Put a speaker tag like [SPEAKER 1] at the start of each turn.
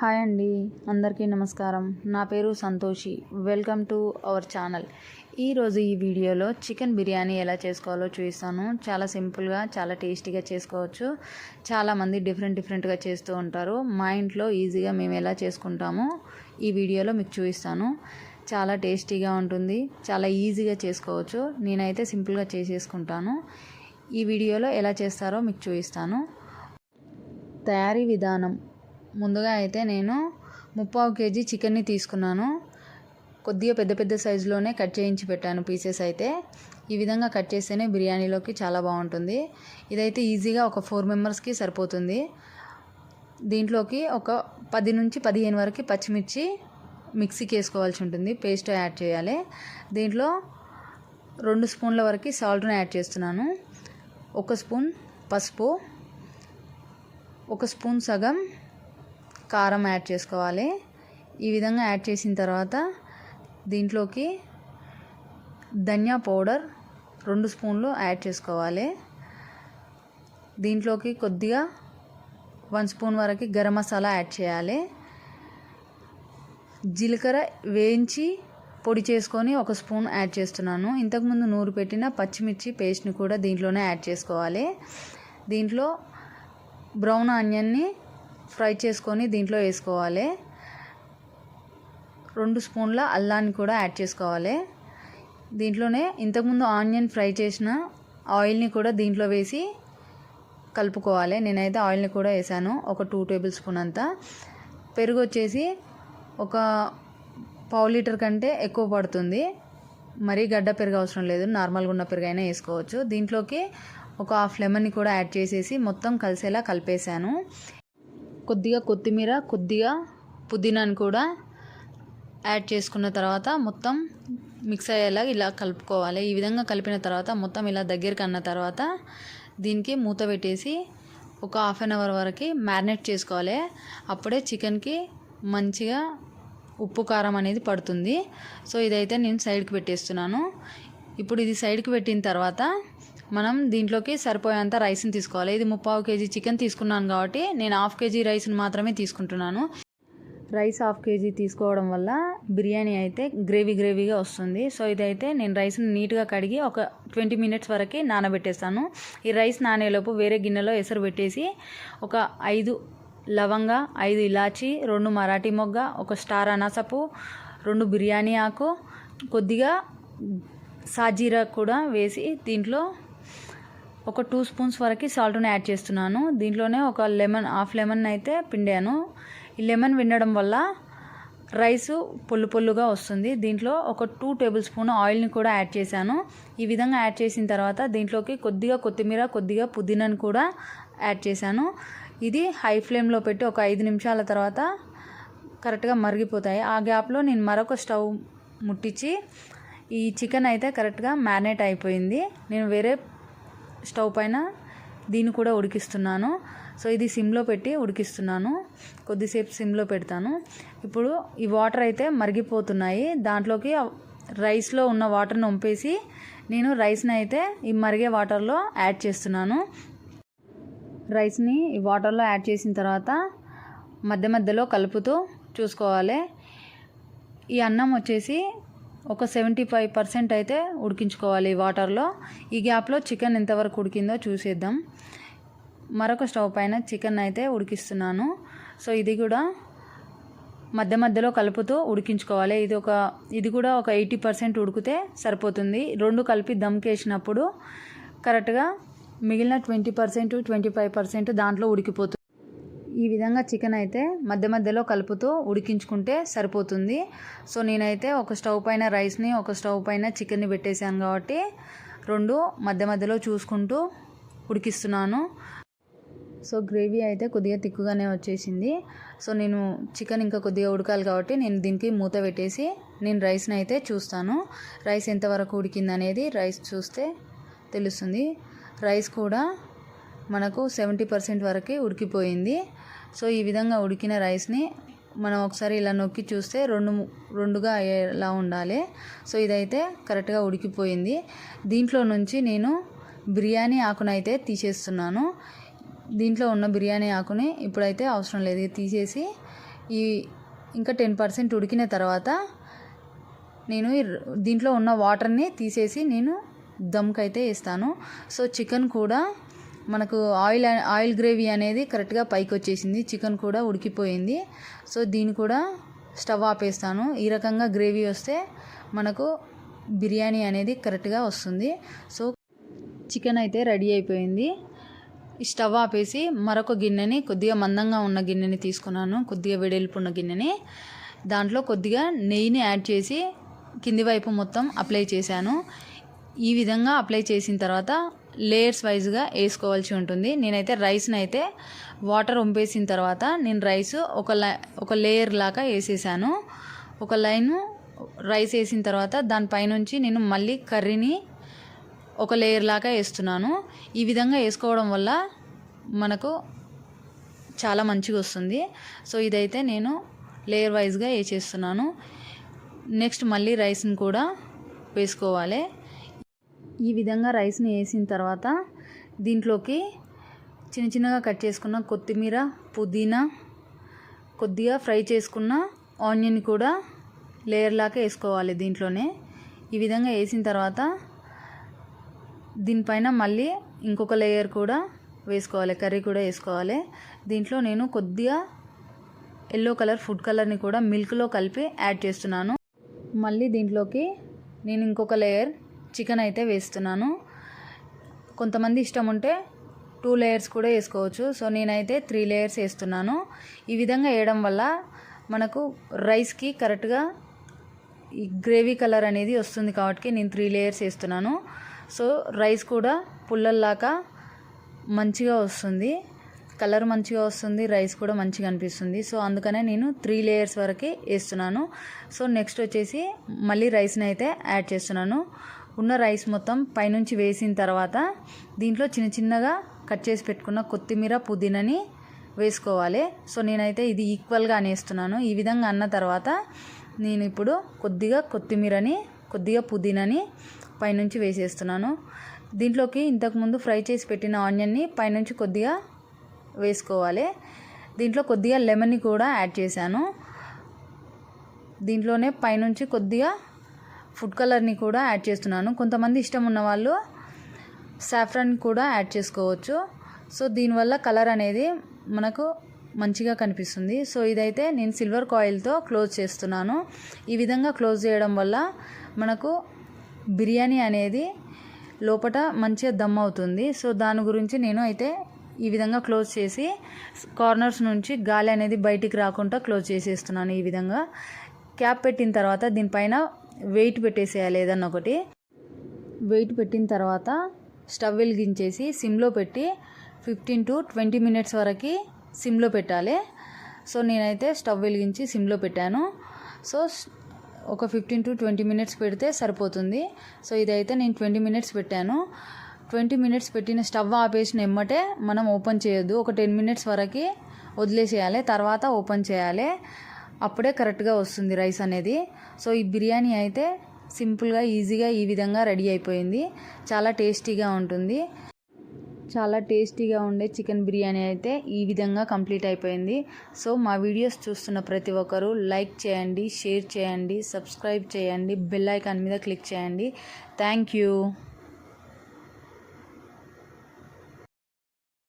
[SPEAKER 1] Hi అండి. అందరికీ నమస్కారం. నా పేరు Santoshi. Welcome to our channel ఈరోజు ఈ వీడియోలో చికెన్ బిర్యానీ ఎలా చేసుకోవాలో చూపిస్తాను. చాలా సింపుల్గా చాలా టేస్టీగా చేసుకోవచ్చు. చాలామంది డిఫరెంట్ డిఫరెంట్గా చేస్తూ ఉంటారు. మా ఇంట్లో ఈజీగా మేము ఎలా చేసుకుంటామో ఈ వీడియోలో మీకు చూపిస్తాను. చాలా టేస్టీగా ఉంటుంది. చాలా ఈజీగా చేసుకోవచ్చు. నేనైతే సింపుల్గా చేసేసుకుంటాను. ఈ వీడియోలో ఎలా చేస్తారో మీకు చూపిస్తాను. తయారీ విధానం. ముందుగా అయితే నేను ముప్పావు కేజీ చికెన్ని తీసుకున్నాను. కొద్దిగా పెద్ద పెద్ద సైజులోనే కట్ చేయించి పెట్టాను పీసెస్ అయితే. ఈ విధంగా కట్ చేస్తేనే బిర్యానీలోకి చాలా బాగుంటుంది. ఇదైతే ఈజీగా ఒక ఫోర్ మెంబర్స్కి సరిపోతుంది. దీంట్లోకి ఒక పది నుంచి పదిహేను వరకు పచ్చిమిర్చి మిక్సీకి వేసుకోవాల్సి ఉంటుంది. పేస్ట్ యాడ్ చేయాలి. దీంట్లో రెండు స్పూన్ల వరకు సాల్ట్ను యాడ్ చేస్తున్నాను. ఒక స్పూన్ పసుపు ఒక స్పూన్ సగం కారం యాడ్ చేసుకోవాలి. ఈ విధంగా యాడ్ చేసిన తర్వాత దీంట్లోకి ధనియా పౌడర్ రెండు స్పూన్లు యాడ్ చేసుకోవాలి. దీంట్లోకి కొద్దిగా వన్ స్పూన్ వరకు గరం మసాలా యాడ్ చేయాలి. జీలకర్ర వేయించి పొడి చేసుకొని ఒక స్పూన్ యాడ్ చేస్తున్నాను. ఇంతకుముందు నూరు పెట్టిన పచ్చిమిర్చి పేస్ట్ని కూడా దీంట్లోనే యాడ్ చేసుకోవాలి. దీంట్లో బ్రౌన్ ఆనియన్ని ఫ్రై చేసుకొని దీంట్లో వేసుకోవాలి. రెండు స్పూన్ల అల్లాన్ని కూడా యాడ్ చేసుకోవాలి. దీంట్లోనే ఇంతకుముందు ఆనియన్ ఫ్రై చేసిన ఆయిల్ని కూడా దీంట్లో వేసి కలుపుకోవాలి. నేనైతే ఆయిల్ని కూడా వేసాను ఒక టూ టేబుల్ స్పూన్ అంతా. పెరుగు వచ్చేసి ఒక పావు లీటర్ కంటే ఎక్కువ పడుతుంది. మరీ గడ్డ పెరుగు అవసరం లేదు నార్మల్గా ఉన్న పెరుగు అయినా వేసుకోవచ్చు. దీంట్లోకి ఒక హాఫ్ లెమన్ని కూడా యాడ్ చేసేసి మొత్తం కలిసేలా కలిపేశాను. కొద్దిగా కొత్తిమీర కొద్దిగా పుదీనాని కూడా యాడ్ చేసుకున్న తర్వాత మొత్తం మిక్స్ అయ్యేలా ఇలా కలుపుకోవాలి. ఈ విధంగా కలిపిన తర్వాత మొత్తం ఇలా దగ్గరికి అన్న తర్వాత దీనికి మూత పెట్టేసి ఒక హాఫ్ అన్ అవర్ వరకు మ్యారినేట్ చేసుకోవాలి. అప్పుడే చికెన్కి మంచిగా ఉప్పు కారం అనేది పడుతుంది. సో ఇదైతే నేను సైడ్కి పెట్టేస్తున్నాను. ఇప్పుడు ఇది సైడ్కి పెట్టిన తర్వాత మనం దీంట్లోకి సరిపోయేంత రైస్ని తీసుకోవాలి. ఇది ముప్పావు కేజీ చికెన్ తీసుకున్నాను కాబట్టి నేను హాఫ్ కేజీ రైస్ని మాత్రమే తీసుకుంటున్నాను. రైస్ హాఫ్ కేజీ తీసుకోవడం వల్ల బిర్యానీ అయితే గ్రేవీ గ్రేవీగా వస్తుంది. సో ఇదైతే నేను రైస్ని నీట్గా కడిగి ఒక ట్వంటీ మినిట్స్ వరకు నానబెట్టేస్తాను. ఈ రైస్ నానేలోపు వేరే గిన్నెలో ఎసరు పెట్టేసి ఒక ఐదు లవంగ ఐదు ఇలాచి రెండు మరాఠీ మొగ్గ ఒక స్టార్ అనాసపు రెండు బిర్యానీ ఆకు కొద్దిగా సాజీరా కూడా వేసి దీంట్లో ఒక టూ స్పూన్స్ వరకు సాల్ట్ని యాడ్ చేస్తున్నాను. దీంట్లోనే ఒక లెమన్ హాఫ్ లెమన్ అయితే పిండాను. ఈ లెమన్ విండడం వల్ల రైస్ పొల్లు పొల్లుగా వస్తుంది. దీంట్లో ఒక టూ టేబుల్ స్పూన్ ఆయిల్ని కూడా యాడ్ చేశాను. ఈ విధంగా యాడ్ చేసిన తర్వాత దీంట్లోకి కొద్దిగా కొత్తిమీర కొద్దిగా పుదీనాను కూడా యాడ్ చేశాను. ఇది హై ఫ్లేమ్లో పెట్టి ఒక ఐదు నిమిషాల తర్వాత కరెక్ట్గా మరిగిపోతాయి. ఆ గ్యాప్లో నేను మరొక స్టవ్ ముట్టించి ఈ చికెన్ అయితే కరెక్ట్గా మ్యారినేట్ అయిపోయింది. నేను వేరే స్టవ్ పైన దీన్ని కూడా ఉడికిస్తున్నాను. సో ఇది సిమ్లో పెట్టి ఉడికిస్తున్నాను. కొద్దిసేపు సిమ్లో పెడతాను. ఇప్పుడు ఈ వాటర్ అయితే మరిగిపోతున్నాయి. దాంట్లోకి రైస్లో ఉన్న వాటర్ని వంపేసి నేను రైస్ని అయితే ఈ మరిగే వాటర్లో యాడ్ చేస్తున్నాను. రైస్ని ఈ వాటర్లో యాడ్ చేసిన తర్వాత మధ్య మధ్యలో కలుపుతూ చూసుకోవాలి. ఈ అన్నం వచ్చేసి ఒక సెవెంటీ ఫైవ్ పర్సెంట్ అయితే ఉడికించుకోవాలి వాటర్లో. ఈ గ్యాప్లో చికెన్ ఎంతవరకు ఉడికిందో చూసేద్దాం. మరొక స్టవ్ పైన చికెన్ అయితే ఉడికిస్తున్నాను. సో ఇది కూడా మధ్య మధ్యలో కలుపుతూ ఉడికించుకోవాలి. ఇది ఒక ఇది కూడా ఒక ఎయిటీ పర్సెంట్ ఉడికితే సరిపోతుంది. రెండు కలిపి దమ్కేసినప్పుడు కరెక్ట్గా మిగిలిన twenty percent twenty five percent దాంట్లో ఉడికిపోతుంది. ఈ విధంగా చికెన్ అయితే మధ్య మధ్యలో కలుపుతూ ఉడికించుకుంటే సరిపోతుంది. సో నేనైతే ఒక స్టవ్ పైన రైస్ని ఒక స్టవ్ పైన చికెన్ని పెట్టేశాను కాబట్టి రెండు మధ్య మధ్యలో చూసుకుంటూ ఉడికిస్తున్నాను. సో గ్రేవీ అయితే కొద్దిగా తిక్కుగానే వచ్చేసింది. సో నేను చికెన్ ఇంకా కొద్దిగా ఉడకాలి కాబట్టి నేను దీనికి మూత పెట్టేసి నేను రైస్ని అయితే చూస్తాను. రైస్ ఎంతవరకు ఉడికింది అనేది రైస్ చూస్తే తెలుస్తుంది. రైస్ కూడా మనకు సెవెంటీ పర్సెంట్ వరకు ఉడికిపోయింది. సో ఈ విధంగా ఉడికిన రైస్ని మనం ఒకసారి ఇలా నొక్కి చూస్తే రెండు రెండుగా అయ్యేలా ఉండాలి. సో ఇదైతే కరెక్ట్గా ఉడికిపోయింది. దీంట్లో నుంచి నేను బిర్యానీ ఆకునైతే తీసేస్తున్నాను. దీంట్లో ఉన్న బిర్యానీ ఆకుని ఇప్పుడైతే అవసరం లేదు. తీసేసి ఈ ఇంకా టెన్ పర్సెంట్ ఉడికిన తర్వాత నేను దీంట్లో ఉన్న వాటర్ని తీసేసి నేను దమ్కైతే వేస్తాను. సో చికెన్ కూడా మనకు ఆయిల్ ఆయిల్ గ్రేవీ అనేది కరెక్ట్గా పైకి వచ్చేసింది చికెన్ కూడా ఉడికిపోయింది. సో దీన్ని కూడా స్టవ్ ఆపేస్తాను. ఈ రకంగా గ్రేవీ వస్తే మనకు బిర్యానీ అనేది కరెక్ట్గా వస్తుంది. సో చికెన్ అయితే రెడీ అయిపోయింది. స్టవ్ ఆపేసి మరొక గిన్నెని కొద్దిగా మందంగా ఉన్న గిన్నెని తీసుకున్నాను. కొద్దిగా వెడల్పు ఉన్న గిన్నెని. దాంట్లో కొద్దిగా నెయ్యిని యాడ్ చేసి కింది వైపు మొత్తం అప్లై చేశాను. ఈ విధంగా అప్లై చేసిన తర్వాత లేయర్స్ వైజ్గా వేసుకోవాల్సి ఉంటుంది. నేనైతే రైస్ని అయితే వాటర్ వంపేసిన తర్వాత నేను రైస్ ఒక లై ఒక లేయర్ లాగా వేసేసాను. ఒక లైను రైస్ వేసిన తర్వాత దానిపైనుంచి నేను మళ్ళీ కర్రీని ఒక లేయర్ లాగా వేస్తున్నాను. ఈ విధంగా వేసుకోవడం వల్ల మనకు చాలా మంచిగా వస్తుంది. సో ఇదైతే నేను లేయర్ వైజ్గా వేసేస్తున్నాను. నెక్స్ట్ మళ్ళీ రైస్ని కూడా వేసుకోవాలి. ఈ విధంగా రైస్ని వేసిన తర్వాత దీంట్లోకి చిన్న చిన్నగా కట్ చేసుకున్న కొత్తిమీర పుదీనా కొద్దిగా ఫ్రై చేసుకున్న ఆనియన్ కూడా లేయర్ లాగా వేసుకోవాలి దీంట్లోనే. ఈ విధంగా వేసిన తర్వాత దీనిపైన మళ్ళీ ఇంకొక లేయర్ కూడా వేసుకోవాలి కర్రీ కూడా వేసుకోవాలి. దీంట్లో నేను కొద్దిగా ఎల్లో కలర్ ఫుడ్ కలర్ని కూడా మిల్క్లో కలిపి యాడ్ చేస్తున్నాను. మళ్ళీ దీంట్లోకి నేను ఇంకొక లేయర్ చికెన్ అయితే వేస్తున్నాను. కొంతమంది ఇష్టం ఉంటే టూ లేయర్స్ కూడా వేసుకోవచ్చు. సో నేనైతే త్రీ లేయర్స్ వేస్తున్నాను. ఈ విధంగా వేయడం వల్ల మనకు రైస్కి కరెక్ట్గా ఈ గ్రేవీ కలర్ అనేది వస్తుంది కాబట్టి నేను త్రీ లేయర్స్ వేస్తున్నాను. సో రైస్ కూడా పుల్లల్లాగా మంచిగా వస్తుంది. కలర్ మంచిగా వస్తుంది రైస్ కూడా మంచిగా అనిపిస్తుంది. సో అందుకనే నేను త్రీ లేయర్స్ వరకు వేస్తున్నాను. సో నెక్స్ట్ వచ్చేసి మళ్ళీ రైస్ని అయితే యాడ్ చేస్తున్నాను. ఉన్న రైస్ మొత్తం పైనుంచి వేసిన తర్వాత దీంట్లో చిన్న చిన్నగా కట్ చేసి పెట్టుకున్న కొత్తిమీర పుదీనాని వేసుకోవాలి. సో నేనైతే ఇది ఈక్వల్గా అనేస్తున్నాను. ఈ విధంగా అన్న తర్వాత నేను ఇప్పుడు కొద్దిగా కొత్తిమీరని కొద్దిగా పుదీనాని పైనుంచి వేసేస్తున్నాను. దీంట్లోకి ఇంతకుముందు ఫ్రై చేసి పెట్టిన ఆనియన్ని పైనుంచి కొద్దిగా వేసుకోవాలి. దీంట్లో కొద్దిగా లెమన్ని కూడా యాడ్ చేశాను. దీంట్లోనే పైనుంచి కొద్దిగా ఫుడ్ కలర్ని కూడా యాడ్ చేస్తున్నాను. కొంతమంది ఇష్టం ఉన్న వాళ్ళు సాఫ్రాన్ కూడా యాడ్ చేసుకోవచ్చు. సో దీనివల్ల కలర్ అనేది మనకు మంచిగా కనిపిస్తుంది. సో ఇదైతే నేను సిల్వర్ కాయిల్తో క్లోజ్ చేస్తున్నాను. ఈ విధంగా క్లోజ్ చేయడం వల్ల మనకు బిర్యానీ అనేది లోపల మంచిగా దమ్ అవుతుంది. సో దాని గురించి నేను అయితే ఈ విధంగా క్లోజ్ చేసి కార్నర్స్ నుంచి గాలి అనేది బయటికి రాకుండా క్లోజ్ చేసేస్తున్నాను ఈ విధంగా. క్యాప్ పెట్టిన తర్వాత దీనిపైన వెయిట్ పెట్టేసేయాలి ఏదన్నా ఒకటి. వెయిట్ పెట్టిన తర్వాత స్టవ్ వెలిగించేసి సిమ్లో పెట్టి ఫిఫ్టీన్ టు ట్వంటీ మినిట్స్ వరకు సిమ్లో పెట్టాలి. సో నేనైతే స్టవ్ వెలిగించి సిమ్లో పెట్టాను. సో ఒక ఫిఫ్టీన్ టు ట్వంటీ మినిట్స్ పెడితే సరిపోతుంది. సో ఇదైతే నేను ట్వంటీ మినిట్స్ పెట్టాను. ట్వంటీ మినిట్స్ పెట్టిన స్టవ్ ఆపేసిన ఎమ్మటే మనం ఓపెన్ చేయొద్దు. ఒక టెన్ మినిట్స్ వరకు వదిలేసేయాలి. తర్వాత ఓపెన్ చేయాలి. అప్పుడే కరెక్ట్గా వస్తుంది రైస్ అనేది. సో ఈ బిర్యానీ అయితే సింపుల్గా ఈజీగా ఈ విధంగా రెడీ అయిపోయింది. చాలా టేస్టీగా ఉంటుంది. చాలా టేస్టీగా ఉండే చికెన్ బిర్యానీ అయితే ఈ విధంగా కంప్లీట్ అయిపోయింది. సో మా వీడియోస్ చూస్తున్న ప్రతి ఒక్కరూ లైక్ చేయండి షేర్ చేయండి సబ్స్క్రైబ్ చేయండి బెల్ ఐకాన్ మీద క్లిక్ చేయండి. Thank you.